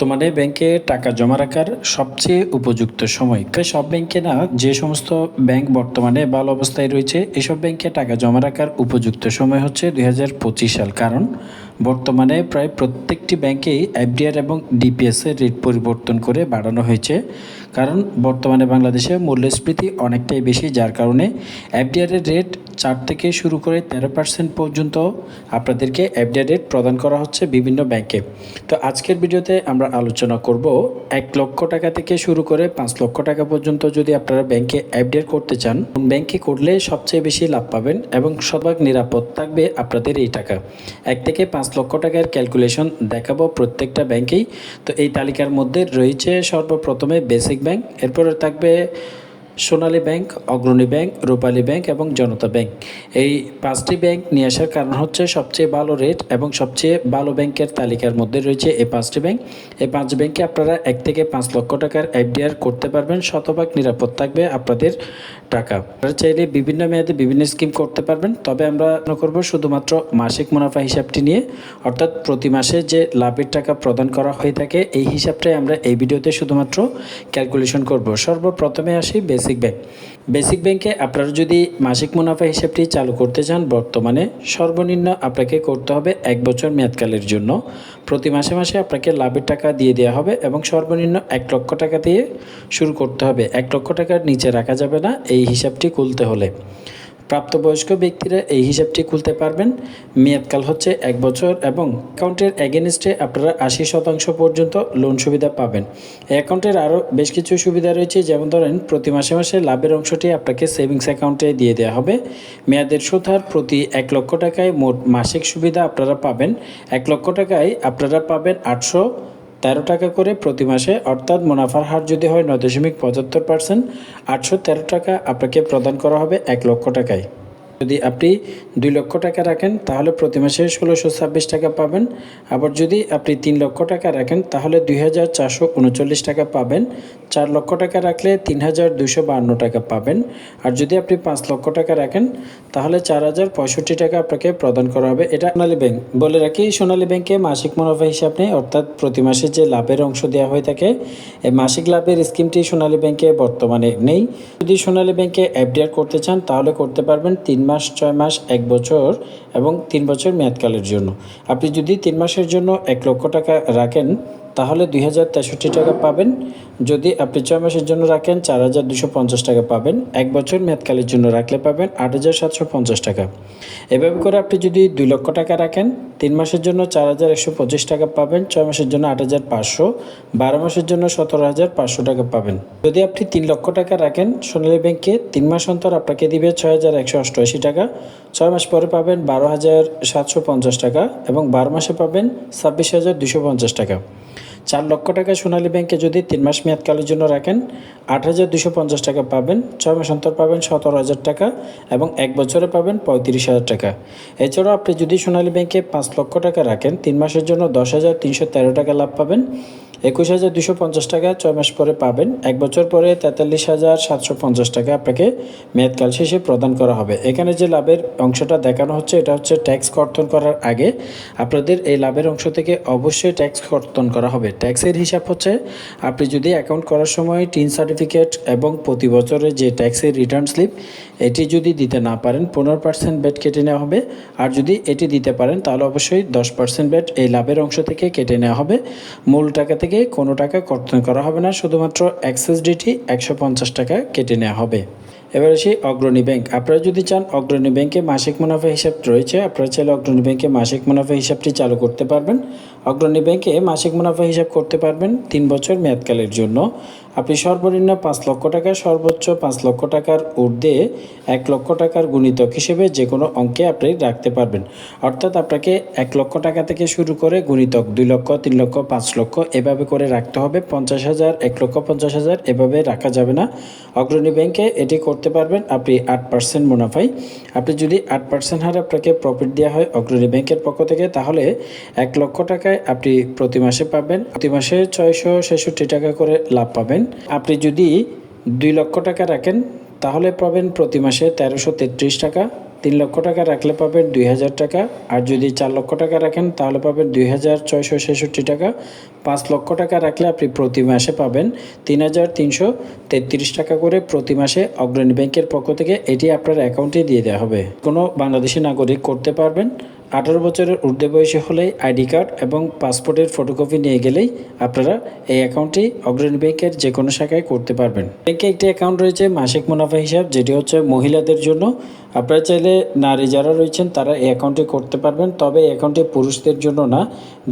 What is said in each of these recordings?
বর্তমানে ব্যাংকে টাকা জমা রাখার সবচেয়ে উপযুক্ত সময়। সব ব্যাংকে না, যে সমস্ত ব্যাংক বর্তমানে ভালো অবস্থায় রয়েছে, এসব ব্যাংকে টাকা জমা রাখার উপযুক্ত সময় হচ্ছে দু হাজার পঁচিশ সাল। কারণ বর্তমানে প্রায় প্রত্যেকটি ব্যাংকেই এফডিআর এবং ডিপিএসের রেট পরিবর্তন করে বাড়ানো হয়েছে। কারণ বর্তমানে বাংলাদেশে মূল্যস্ফীতি অনেকটাই বেশি, যার কারণে এফডিআর এর রেট চার থেকে শুরু করে তেরো পার্সেন্ট পর্যন্ত আপনাদেরকে এফডিআর রেট প্রদান করা হচ্ছে বিভিন্ন ব্যাংকে তো আজকের ভিডিওতে আমরা আলোচনা করব এক লক্ষ টাকা থেকে শুরু করে পাঁচ লক্ষ টাকা পর্যন্ত যদি আপনারা ব্যাংকে এফডিআর করতে চান ব্যাংকে করলে সবচেয়ে বেশি লাভ পাবেন এবং সবাক নিরাপদ থাকবে আপনাদের এই টাকা। এক থেকে পাঁচ লক্ষ টাকার ক্যালকুলেশন দেখাবো প্রত্যেকটা ব্যাংকেই তো এই তালিকার মধ্যে রয়েছে সর্বপ্রথমে বেসিক ব্যাংক এরপরে থাকবে Sonali bank, Agrani bank, Rupali bank এবং জনতা ব্যাংক। এই পাঁচটি ব্যাংক নিয়ে আসার কারণ হচ্ছে সবচেয়ে ভালো রেট এবং সবচেয়ে ভালো ব্যাংকের তালিকার মধ্যে রয়েছে এই পাঁচটি ব্যাংক। এই পাঁচ ব্যাংকে আপনারা এক থেকে পাঁচ লক্ষ টাকার এফডিআর করতে পারবেন, শতভাগ নিরাপদ থাকবে আপনাদের টাকা। আপনারা চাইলে বিভিন্ন মেয়াদে বিভিন্ন স্কিম করতে পারবেন, তবে আমরা করব শুধুমাত্র মাসিক মুনাফা হিসাবটি নিয়ে, অর্থাৎ প্রতি মাসে যে লাভের টাকা প্রদান করা হয়ে থাকে, এই হিসাবটাই আমরা এই ভিডিওতে শুধুমাত্র ক্যালকুলেশন করব। সর্বপ্রথমে আসি বেসিক ব্যাংক। বেসিক ব্যাংকে আপনারা যদি মাসিক মুনাফা হিসাবটি চালু করতে চান, বর্তমানে সর্বনিম্ন আপনাকে করতে হবে এক বছর মেয়াদকালের জন্য। প্রতি মাসে মাসে আপনাকে লাভের টাকা দিয়ে দেওয়া হবে এবং সর্বনিম্ন এক লক্ষ টাকা দিয়ে শুরু করতে হবে। এক লক্ষ টাকার নিচে রাখা যাবে না, এই হিসাবটি খুলতে হলে। প্রাপ্তবয়স্ক ব্যক্তিরা এই হিসাবটি খুলতে পারবেন। মেয়াদকাল হচ্ছে এক বছর এবং অ্যাকাউন্টের এগেনস্টে আপনারা আশি শতাংশ পর্যন্ত লোন সুবিধা পাবেন। অ্যাকাউন্টের আরও বেশ কিছু সুবিধা রয়েছে, যেমন ধরেন প্রতি মাসে মাসে লাভের অংশটি আপনাকে সেভিংস অ্যাকাউন্টে দিয়ে দেওয়া হবে। মেয়াদের সুদ প্রতি এক লক্ষ টাকায় মোট মাসিক সুবিধা আপনারা পাবেন। এক লক্ষ টাকায় আপনারা পাবেন আটশো তেরো টাকা করে প্রতি মাসে, অর্থাৎ মুনাফার হার যদি হয় নয় দশমিক পঁচাত্তর পার্সেন্ট আটশো তেরো টাকা আপনাকে প্রদান করা হবে এক লক্ষ টাকায়। যদি আপনি দুই লক্ষ টাকা রাখেন, তাহলে প্রতি মাসে ষোলোশো ছাব্বিশ টাকা পাবেন। আবার যদি আপনি তিন লক্ষ টাকা রাখেন, তাহলে দুই হাজার চারশো উনচল্লিশ টাকা পাবেন। চার লক্ষ টাকা রাখলে তিন হাজার দুশো বান্ন টাকা পাবেন। আর যদি আপনি পাঁচ লক্ষ টাকা রাখেন, তাহলে চার হাজার পঁয়ষট্টি টাকা আপনাকে প্রদান করা হবে। এটা সোনালী ব্যাংক। বলে রাখি, সোনালী ব্যাংকে মাসিক মুনাফা হিসাব নেই, অর্থাৎ প্রতি মাসে যে লাভের অংশ দেওয়া হয়ে থাকে, এই মাসিক লাভের স্কিমটি সোনালী ব্যাংকে বর্তমানে নেই। যদি সোনালী ব্যাংকে এফডিআর করতে চান, তাহলে করতে পারবেন তিন মাস, ছয় মাস, এক বছর এবং তিন বছর মেয়াদকালের জন্য। আপনি যদি তিন মাসের জন্য এক লক্ষ টাকা রাখেন, তাহলে দুই হাজার তেষট্টি টাকা পাবেন। যদি আপনি ছয় মাসের জন্য রাখেন, চার হাজার দুশো পঞ্চাশ টাকা পাবেন। এক বছর মেয়াদকালের জন্য রাখলে পাবেন আট হাজার সাতশো পঞ্চাশ টাকা। এভাবে করে আপনি যদি দুই লক্ষ টাকা রাখেন, তিন মাসের জন্য চার হাজার একশো পঁচিশ টাকা পাবেন, ছয় মাসের জন্য আট হাজার পাঁচশো, বারো মাসের জন্য সতেরো হাজার পাঁচশো টাকা পাবেন। যদি আপনি তিন লক্ষ টাকা রাখেন, সোনালী ব্যাংকে তিন মাস অন্তর আপনাকে দিবে ছয় হাজার একশো অষ্টআশি টাকা, ছয় মাস পরে পাবেন বারো হাজার সাতশো পঞ্চাশ টাকা এবং বারো মাসে পাবেন ছাব্বিশ হাজার দুশো পঞ্চাশ টাকা। চার লক্ষ টাকা সোনালী ব্যাংকে যদি তিন মাস মেয়াদকালের জন্য রাখেন, আট হাজার দুশো পঞ্চাশ টাকা পাবেন, ছয় মাস অন্তর পাবেন সতেরো হাজার টাকা এবং এক বছরে পাবেন পঁয়ত্রিশ হাজার টাকা। এছাড়াও আপনি যদি সোনালী ব্যাংকে পাঁচ লক্ষ টাকা রাখেন, তিন মাসের জন্য দশ হাজার তিনশো তেরো টাকা লাভ পাবেন। একুশ হাজার দুশো পঞ্চাশ টাকা ছয় মাস পরে পাবেন। এক বছর পরে তেতাল্লিশ হাজার সাতশো পঞ্চাশ টাকা আপনাকে মেয়াদকাল শেষে প্রদান করা হবে। এখানে যে লাভের অংশটা দেখানো হচ্ছে, এটা হচ্ছে ট্যাক্স কর্তন করার আগে আপনাদের এই লাভের অংশ থেকে অবশ্যই ট্যাক্স কর্তন করা হবে। ট্যাক্সের হিসাব হচ্ছে, আপনি যদি অ্যাকাউন্ট করার সময় টিন সার্টিফিকেট এবং প্রতি বছরের যে ট্যাক্সের রিটার্ন স্লিপ এটি যদি দিতে না পারেন, পনেরো পার্সেন্ট বেড কেটে নেওয়া হবে। আর যদি এটি দিতে পারেন, তাহলে অবশ্যই দশ পার্সেন্ট বেড এই লাভের অংশ থেকে কেটে নেওয়া হবে। মূল টাকা থেকে কোনো টাকা কর্তন করা হবে না, শুধুমাত্র অ্যাক্সেস ডিটি একশো পঞ্চাশ টাকা কেটে নেওয়া হবে। এবার আসি অগ্রণী ব্যাংক। আপনারা যদি চান অগ্রণী ব্যাংকে মাসিক মুনাফা হিসাব রয়েছে, আপনারা চাইলে অগ্রণী ব্যাংকে মাসিক মুনাফা হিসাবটি চালু করতে পারবেন। অগ্রণী ব্যাংকে মাসিক মুনাফা হিসাব করতে পারবেন তিন বছর মেয়াদকালের জন্য। আপনি সর্বনিম্ন পাঁচ লক্ষ টাকা সর্বোচ্চ পাঁচ লক্ষ টাকার ঊর্ধ্বে এক লক্ষ টাকার গুণিতক হিসেবে যে কোনো অঙ্কে আপনি রাখতে পারবেন। অর্থাৎ আপনাকে এক লক্ষ টাকা থেকে শুরু করে গুণিতক দুই লক্ষ, তিন লক্ষ, পাঁচ লক্ষ এভাবে করে রাখতে হবে। পঞ্চাশ হাজার, এক লক্ষ পঞ্চাশ হাজার এভাবে রাখা যাবে না। অগ্রণী ব্যাংকে এটি করতে পারবেন আপনি আট পার্সেন্ট মুনাফাই আপনি যদি আট পার্সেন্ট হারে আপনাকে প্রফিট দেওয়া হয় অগ্রণী ব্যাংকের পক্ষ থেকে, তাহলে এক লক্ষ টাকায় আপনি প্রতি মাসে পাবেন। প্রতি মাসে ছয়শো ছেষট্টি টাকা করে লাভ পাবেন। আপনি যদি দুই লক্ষ টাকা রাখেন, তাহলে পাবেন প্রতি মাসে তেরোশো তেত্রিশ টাকা। তিন লক্ষ টাকা রাখলে পাবেন দুই হাজার টাকা। আর যদি চার লক্ষ টাকা রাখেন, তাহলে পাবেন দুই হাজার ছয়শো ছেষট্টি টাকা। পাঁচ লক্ষ টাকা রাখলে আপনি প্রতি মাসে পাবেন তিন হাজার তিনশো তেত্রিশ টাকা করে প্রতি মাসে অগ্রণী ব্যাংকের পক্ষ থেকে এটি আপনার অ্যাকাউন্টে দিয়ে দেওয়া হবে। কোনো বাংলাদেশি নাগরিক করতে পারবেন আঠারো বছরের ঊর্ধ্বে বয়সী হলেই আইডি কার্ড এবং পাসপোর্টের ফটোকপি নিয়ে গেলেই আপনারা এই অ্যাকাউন্টটি অগ্রণী ব্যাংকের যে কোনো শাখায় করতে পারবেন। ব্যাংকে একটি অ্যাকাউন্ট রয়েছে মাসিক মুনাফা হিসাব, যেটি হচ্ছে মহিলাদের জন্য। আপনারা চাইলে নারী যারা রয়েছেন, তারা এই অ্যাকাউন্টটি করতে পারবেন। তবে এই অ্যাকাউন্টটি পুরুষদের জন্য না।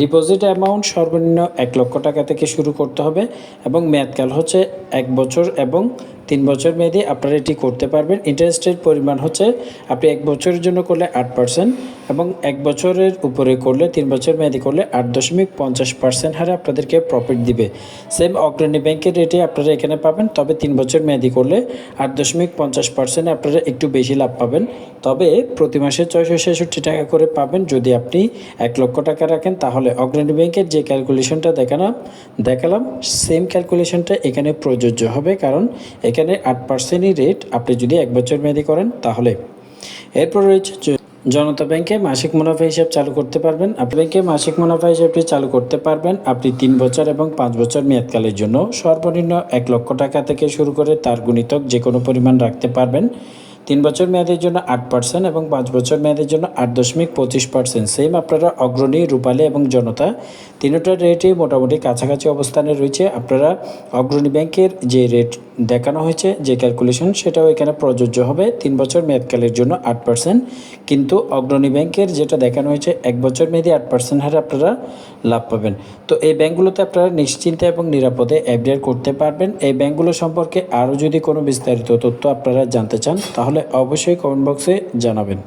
ডিপোজিট অ্যামাউন্ট সর্বনিম্ন এক লক্ষ টাকা থেকে শুরু করতে হবে এবং মেয়াদকাল হচ্ছে এক বছর এবং তিন বছর মেয়াদি আপনারা এটি করতে পারবেন। ইন্টারেস্টের পরিমাণ হচ্ছে আপনি এক বছরের জন্য করলে আট পার্সেন্ট এবং এক বছরের উপরে করলে তিন বছর মেয়াদি করলে আট দশমিক পঞ্চাশ পার্সেন্ট হারে আপনাদেরকে প্রফিট দিবে। সেম অগ্রণী ব্যাংকের রেটে আপনারা এখানে পাবেন, তবে তিন বছর মেয়াদি করলে আট দশমিক পঞ্চাশ পার্সেন্ট আপনারা একটু বেশি লাভ পাবেন। তবে প্রতি মাসে ছয়শো ছেষট্টি টাকা করে পাবেন। যদি আপনি এক লক্ষ টাকা রাখেন, তাহলে অগ্রণী ব্যাংকের যে ক্যালকুলেশনটা দেখালাম দেখালাম সেম ক্যালকুলেশনটা এখানে প্রযোজ্য হবে। কারণ এখানে আট পার্সেন্টই রেট আপনি যদি এক বছর মেয়াদি করেন, তাহলে। এরপর রয়েছে জনতা ব্যাংকে মাসিক মুনাফা হিসাব চালু করতে পারবেন। আপনি ব্যাংকে মাসিক মুনাফা হিসাবটি চালু করতে পারবেন আপনি তিন বছর এবং পাঁচ বছর মেয়াদকালের জন্য। সর্বনিম্ন এক লক্ষ টাকা থেকে শুরু করে তার গুণিতক যে কোনো পরিমাণ রাখতে পারবেন। তিন বছর মেয়াদের জন্য আট পার্সেন্ট এবং পাঁচ বছর মেয়াদের জন্য আট দশমিক পঁচিশ পার্সেন্ট। সেম আপনারা অগ্রণী, রূপালী এবং জনতা তিনটার রেটই মোটামুটি কাছাকাছি অবস্থানে রয়েছে। আপনারা অগ্রণী ব্যাংকের যে রেট দেখানো হয়েছে যে ক্যালকুলেশন সেটাও এখানে প্রযোজ্য হবে। তিন বছর মেয়াদকালের জন্য আট পার্সেন্ট কিন্তু অগ্রণী ব্যাংকের যেটা দেখানো হয়েছে, এক বছর মেয়াদি আট পার্সেন্ট হারে আপনারা লাভ পাবেন। তো এই ব্যাংকগুলোতে আপনারা নিশ্চিন্তে এবং নিরাপদে অ্যাপডেট করতে পারবেন। এই ব্যাংকগুলো সম্পর্কে আরও যদি কোনো বিস্তারিত তথ্য আপনারা জানতে চান, তাহলে অবশ্যই কমেন্ট বক্সে জানাবেন।